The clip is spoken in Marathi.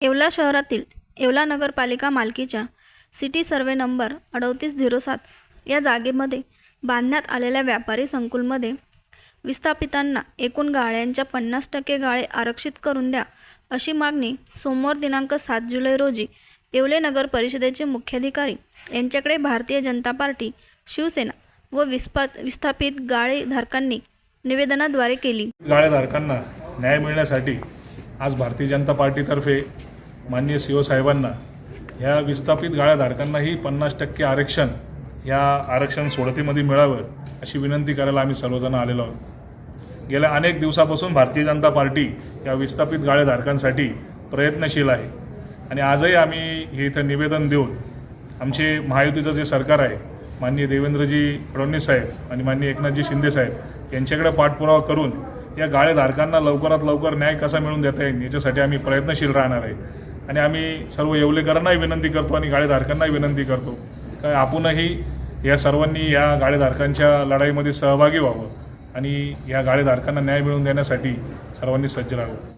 येवला शहरातील येवला नगरपालिका मालकीच्या सिटी सर्वे नंबर अडतीस झिरो सात या जागेमध्ये बांधण्यात आलेल्या व्यापारी संकुलमध्ये विस्थापितांना एकूण गाळ्यांच्या पन्नास टक्के गाळे आरक्षित करून द्या अशी मागणी सोमवार दिनांक सात जुलै रोजी येवले नगर परिषदेचे मुख्याधिकारी यांच्याकडे भारतीय जनता पार्टी शिवसेना व विस्पात विस्थापित गाळेधारकांनी निवेदनाद्वारे केली. गाळेधारकांना न्याय मिळण्यासाठी आज भारतीय जनता पार्टीतर्फे माननीय सी ओ साहेबांना ह्या विस्थापित गाळ्याधारकांनाही पन्नास टक्के आरक्षण ह्या आरक्षण सोडतीमध्ये मिळावं अशी विनंती करायला आम्ही सर्वजण आलेलो आहोत. गेल्या अनेक दिवसापासून भारतीय जनता पार्टी या विस्थापित गाळेधारकांसाठी प्रयत्नशील आहे. आणि आजही आम्ही हे इथं निवेदन देऊन आमचे महायुतीचं जे सरकार आहे माननीय देवेंद्रजी फडणवीस साहेब आणि माननीय एकनाथजी शिंदे साहेब यांच्याकडे पाठपुरावा करून या गाळेधारकांना लवकरात लवकर न्याय कसा मिळवून देता येईल याच्यासाठी आम्ही प्रयत्नशील राहणार आहे. आणि आम्ही सर्व येवलेकरांनाही विनंती करतो आणि गाळेधारकांनाही विनंती करतो काय आपणही या सर्वांनी या गाळेधारकांच्या लढाईमध्ये सहभागी व्हावं आणि या गाळेधारकांना न्याय मिळवून देण्यासाठी सर्वांनी सज्ज राहावं.